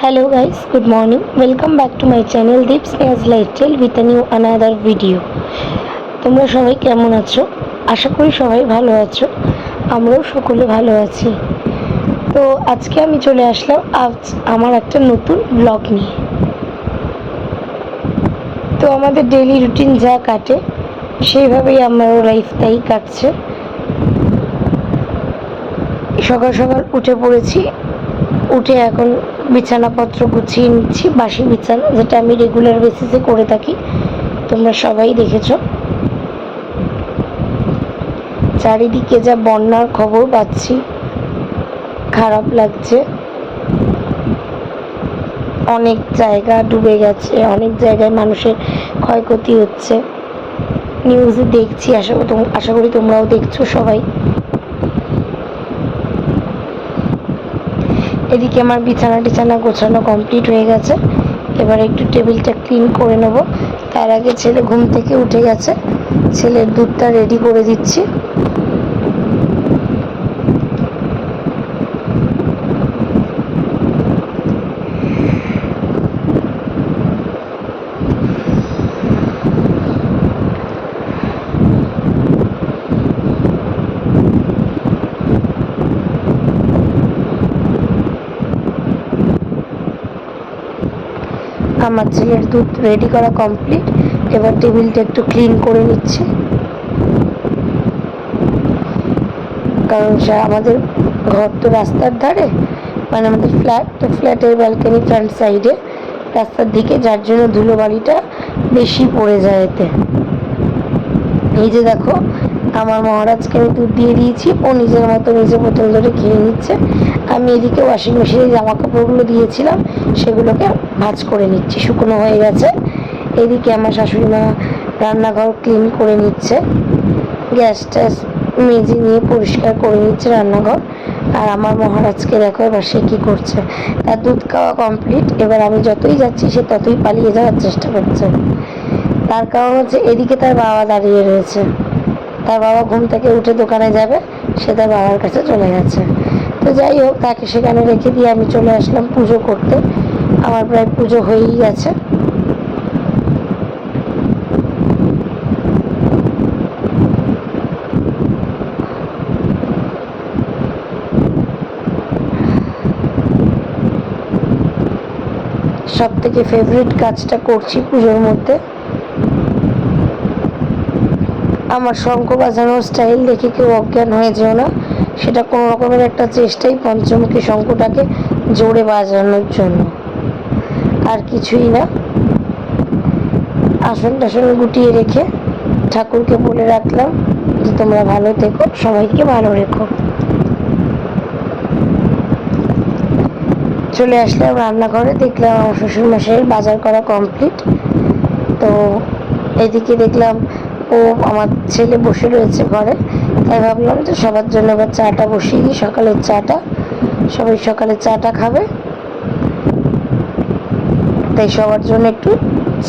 Hello guys, good morning. Welcome back to my channel Deeps Sneha's Lifestyle with a new another video. তোমরা সবাই কেমন আছো? আশা করি সবাই ভালো আছো। আমরাও সকলে ভালো আছি। তো আজকে আমি চলে আসলাম আজ আমার একটা নতুন ব্লগ নিয়ে। তো আমাদের ডেলি রুটিন যা কাটে সেইভাবেই আমারও লাইফ তাই কাটছে। সকাল সকাল উঠে পড়েছি। উঠে এখন বিছানাপত্র গুছিয়ে নিচ্ছি, বাসি বিছানা, যেটা আমি রেগুলার বেসিসে করে থাকি। তোমরা সবাই দেখেছ। চারিদিকে যা বন্যার খবর পাচ্ছি, খারাপ লাগছে। অনেক জায়গা ডুবে গেছে, অনেক জায়গায় মানুষের ক্ষয়ক্ষতি হচ্ছে। নিউজে দেখছি, আশা করি আশা করি তোমরাও দেখছ সবাই। এদিকে আমার বিছানা টিছানা গোছানো কমপ্লিট হয়ে গেছে। এবার একটু টেবিলটা ক্লিন করে নেব। তার আগে ছেলে ঘুম থেকে উঠে গেছে। ছেলের দুধটা রেডি করে দিচ্ছি। আমার ছেলের দুধ রেডি করা কমপ্লিট এবার টেবিলটা একটু ক্লিন করে নিচ্ছে। কারণ আমাদের ঘর তো রাস্তার ধারে। মানে আমাদের ফ্ল্যাট তো ফ্ল্যাটের ব্যালকনি ফ্রন্ট সাইডে রাস্তার দিকে, যার জন্য ধুলোবালিটা বেশি পড়ে যায় এতে। এই যে দেখো, আমার মহারাজকে আমি দুধ দিয়ে দিয়েছি। ও নিজের মতো নিজে বোতল ধরে খেয়ে নিচ্ছে। আমি এদিকে ওয়াশিং মেশিনে জামা কাপড়গুলো দিয়েছিলাম। সেগুলোকে ভাঁজ করে নিচ্ছি, শুকনো হয়ে গেছে। এদিকে আমার শাশুড়ি মা রান্নাঘর ক্লিন করে নিচ্ছে। গ্যাস ট্যাস মেজে নিয়ে পরিষ্কার করে নিচ্ছে রান্নাঘর। আর আমার মহারাজকে দেখো এবার সে কী করছে। তার দুধ খাওয়া কমপ্লিট এবার আমি যতই যাচ্ছি সে ততই পালিয়ে যাওয়ার চেষ্টা করছে। তার কারণ হচ্ছে, এদিকে তার বাবা দাঁড়িয়ে রয়েছে। তার বাবা ঘুম থেকে উঠে দোকানে যাবে, সে তার বাবার কাছে চলে গেছে। তো যাই হোক, তাকে সেখানে রেখে দিয়ে আমি চলে আসলাম পুজো করতে। আমার প্রায় পুজো হয়েই গেছে। সব থেকে ফেভারিট কাজটা করছি পুজোর মধ্যে, আমার শঙ্খ বাজানোর স্টাইল দেখে কেউ অজ্ঞান হয়ে যেও না। সেটা কোনো রকমের একটা চেষ্টাই পঞ্চমুখী শঙ্খটাকে জোরে বাজানোর জন্য। আর কিছুই না। আসন টাসন গুটিয়ে রেখে ঠাকুরকে বলে রাখলাম যে তোমরা ভালো থেকো, সবাইকে ভালো রেখো। চলে আসলাম রান্নাঘরে, দেখলাম আমার শ্বশুর মশাইয়ের বাজার করা কমপ্লিট তো এদিকে দেখলাম ও আমার ছেলে বসে রয়েছে ঘরে। তাই ভাবলাম যে সবার জন্য এবার চাটা বসিয়ে দিই, সকালের চাটা। সবাই সকালে চাটা খাবে। তাই সবার জন্য একটু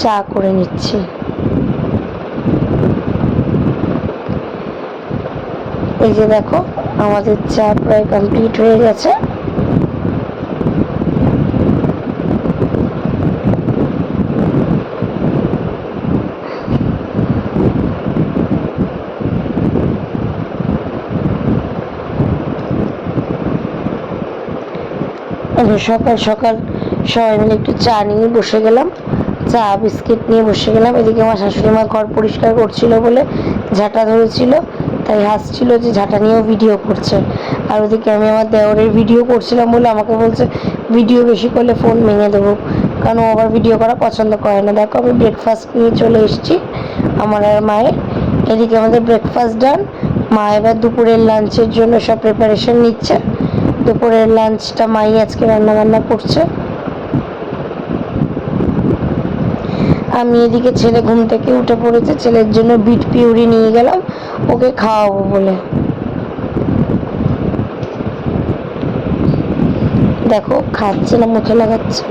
চা করে নিচ্ছি। এই যে দেখো, আমাদের চা প্রায় কমপ্লিট হয়ে গেছে। সকাল সকাল সবাই মিলে একটু চা নিয়ে বসে গেলাম। চা, বিস্কিট নিয়ে বসে গেলাম। এদিকে আমার শাশুড়ি মা ঘর পরিষ্কার করছিল বলে ঝাঁটা ধরেছিল, তাই হাসছিল যে ঝাঁটা নিয়েও ভিডিও করছে। আর ওদিকে আমি আমার দেওরের ভিডিও করছিলাম বলে আমাকে বলছে ভিডিও বেশি করলে ফোন ভেঙে দেবো। কারণ ও আবার ভিডিও করা পছন্দ করে না। দেখো আমি ব্রেকফাস্ট নিয়ে চলে এসেছি আমার আর মায়ের। এদিকে আমাদের ব্রেকফাস্ট ডান মা এবার দুপুরের লাঞ্চের জন্য সব প্রিপারেশন নিচ্ছে। দুপুরের লাঞ্চটা মাই আজকে রান্না বান্না করছে। আমি এদিকে ছেলে ঘুম থেকে উঠে পড়েছে, ছেলের জন্য বিট পিউরি নিয়ে গেলাম, ওকে খাওয়াবো বলে। দেখো, খাচ্ছে না, মুখে লাগাচ্ছে।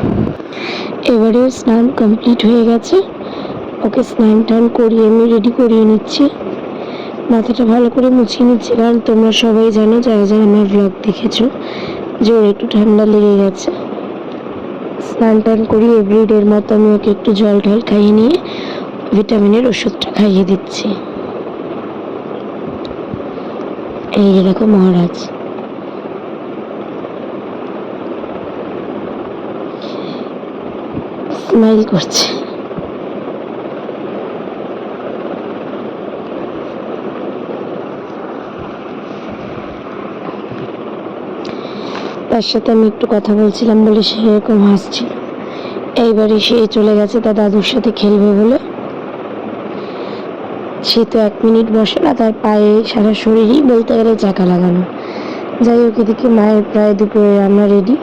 এবারে স্নান কমপ্লিট হয়ে গেছে। ওকে স্নান টান করিয়ে আমি রেডি করিয়ে নিচ্ছি। মাথাটা ভালো করে মুছিয়ে নিচ্ছি, কারণ তোমরা সবাই জানো, যারা যারা আমার ব্লগ দেখেছ, যে ওর একটু ঠান্ডা লেগে গেছে। স্নান টান করি এভরিডের মতো আমি ওকে একটু জল টল খাইয়ে নিয়ে ভিটামিনের ওষুধটা খাইয়ে দিচ্ছি। এই যে দেখো মহারাজ। স্মাইল করছে। তার সাথে আমি একটু কথা বলছিলাম বলে সে এরকম হাসছিল এইবারে সে চলে গেছে তার দাদুর সাথে খেলবে বলে। সে তো এক মিনিট বসে না, তার পায়ে সারা শরীরই বলতে গেলে চাকা লাগানো। যাই হোক, এদিকে মায়ের প্রায় দুপুরে রান্না রেডি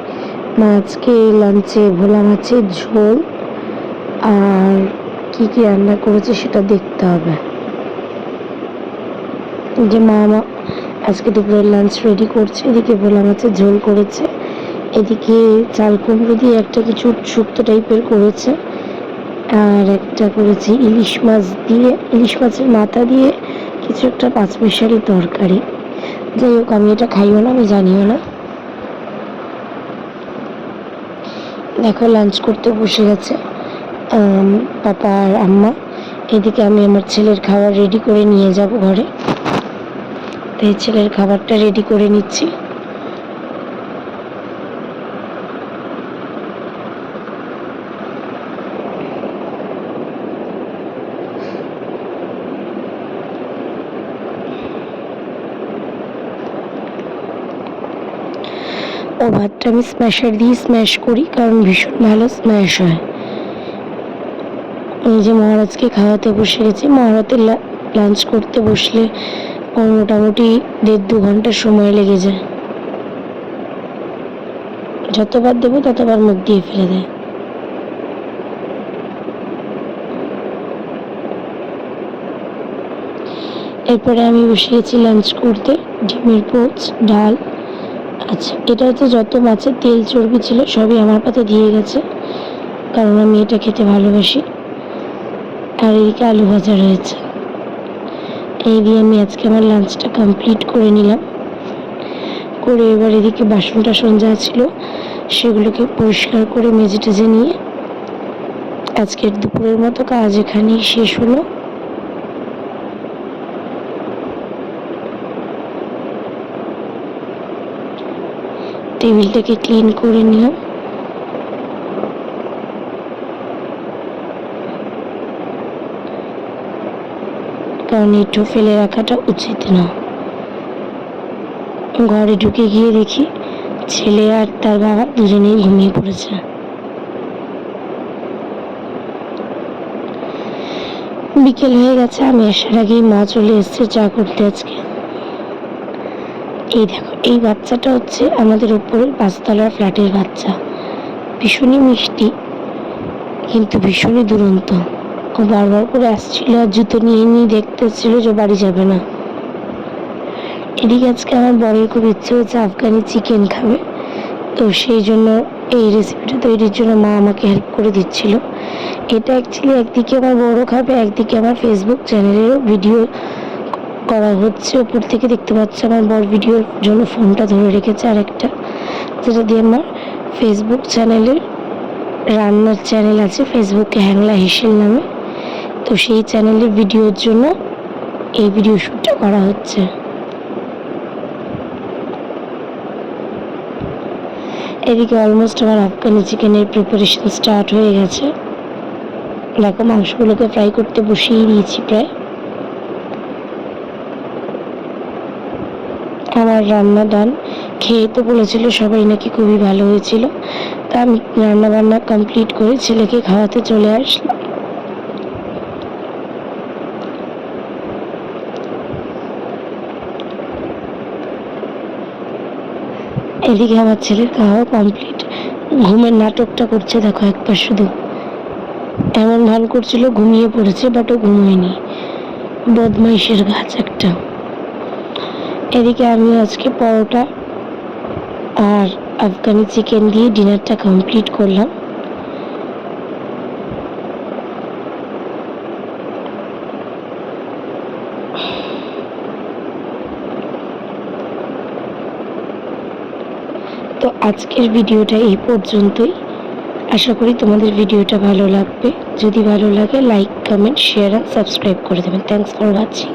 মা আজকে লাঞ্চে ভোলা মাছের ঝোল আর কি কি রান্না করেছে সেটা দেখতে হবে। যে মা আজকে দুপুরের লাঞ্চ রেডি করছে। এদিকে ভোলা মাছের ঝোল করেছে। এদিকে চাল কুমড়ো দিয়ে একটা কিছু শুক্তো টাইপের করেছে। আর একটা করেছে ইলিশ মাছ দিয়ে, ইলিশ মাছের মাথা দিয়ে কিছু একটা পাঁচ পাঁচমিশালি তরকারি। যাই হোক, আমি এটা খাইও না, আমি জানিও না। দেখো লাঞ্চ করতে বসে গেছে পাপা আর আম্মা। এদিকে আমি আমার ছেলের খাবার রেডি করে নিয়ে যাব ঘরে। তাই ছেলের খাবারটা রেডি করে নিচ্ছি। ও ভাতটা আমি স্ম্যাশার দিয়ে স্ম্যাশ করি, কারণ ভীষণ ভালো স্ম্যাশ হয়। এই যে মহারাজকে খাওয়াতে বসে গেছি, মহারাজের লাঞ্চ করতে বসলে ওর মোটামুটি দেড় দু ঘণ্টা সময় লেগে যায়। যতবার দেবো ততবার মুখ দিয়ে ফেলে দেয়। এরপরে আমি বসে গেছি লাঞ্চ করতে, ডিমের পোচ, ডাল। আচ্ছা এটা হচ্ছে যত মাছের তেল চর্বি ছিল সবই আমার পাতে দিয়ে গেছে, কারণ আমি এটা খেতে ভালোবাসি। আর এদিকে আলু ভাজা রয়েছে। এই দিয়ে আমি আজকে আমার লাঞ্চটা কমপ্লিট করে নিলাম। করে এবার এদিকে বাসন টাসন যা ছিল, সেগুলোকে পরিষ্কার করে মেজে টেজে নিয়ে আজকের দুপুরের মতো কাজ এখানেই শেষ হলো। টেবিলটাকে ক্লিন করে নিলাম। কারণ ফেলে রাখাটা উচিত না ঘরে ঢুকে গিয়ে দেখি ছেলে আর তার বাবা দুজনেই ঘুমিয়ে পড়েছে। বিকেল হয়ে গেছে, আমি আসার আগেই মা চলে এসছে চা করতে আজকে। এই দেখো, এই বাচ্চাটা হচ্ছে আমাদের উপরের পাঁচতলার ফ্ল্যাটের বাচ্চা। ভীষণই মিষ্টি, কিন্তু ভীষণই দুরন্ত। ও বারবার করে আসছিল আর জুতো নিয়ে নিয়ে দেখতে ছিল যে বাড়ি যাবে না। এদিকে আজকে আমার বরের খুব ইচ্ছে হচ্ছে আফগানি চিকেন খাবে। তো সেই জন্য এই রেসিপিটা তৈরির জন্য মা আমাকে হেল্প করে দিচ্ছিল। এটা অ্যাকচুয়ালি একদিকে আমার বড় খাবে, একদিকে আমার ফেসবুক চ্যানেলেরও ভিডিও করা হচ্ছে। উপর থেকে দেখতে পাচ্ছি আমার বড় ভিডিওর জন্য ফোনটা ধরে রেখেছে আর একটা যেটা দিয়ে আমার ফেসবুক চ্যানেলের রান্নার চ্যানেল আছে ফেসবুকে হ্যাংলা হেসেল নামে। তো সেই চ্যানেলের ভিডিওর জন্য এই ভিডিও শ্যুটটা করা হচ্ছে। এদিকে অলমোস্ট আমার আফগানি চিকেনের প্রিপারেশন স্টার্ট হয়ে গেছে। দেখো মাংসগুলোকে ফ্রাই করতে বসিয়ে দিয়েছি প্রায়। আমার রান্না ডান খেয়ে তো বলেছিল সবাই নাকি খুবই ভালো হয়েছিল। তা আমি রান্না বান্না কমপ্লিট করে ছেলেকে খাওয়াতে চলে আসলাম। এদিকে আমার ছেলের খাওয়া কমপ্লিট ঘুমের নাটকটা করছে, দেখো একবার শুধু। এমন ভান করছিল, ঘুমিয়ে পড়েছে বাট ও ঘুমোয়নি। বদমাইশের গাছ একটা। এদিকে আমি আজকে পরোটা আর আফগানি চিকেন দিয়ে ডিনারটা কমপ্লিট করলাম। তো আজকের ভিডিওটা এই পর্যন্তই। আশা করি তোমাদের ভিডিওটা ভালো লাগবে। যদি ভালো লাগে like comment share and subscribe করে দেবেন। Thanks for watching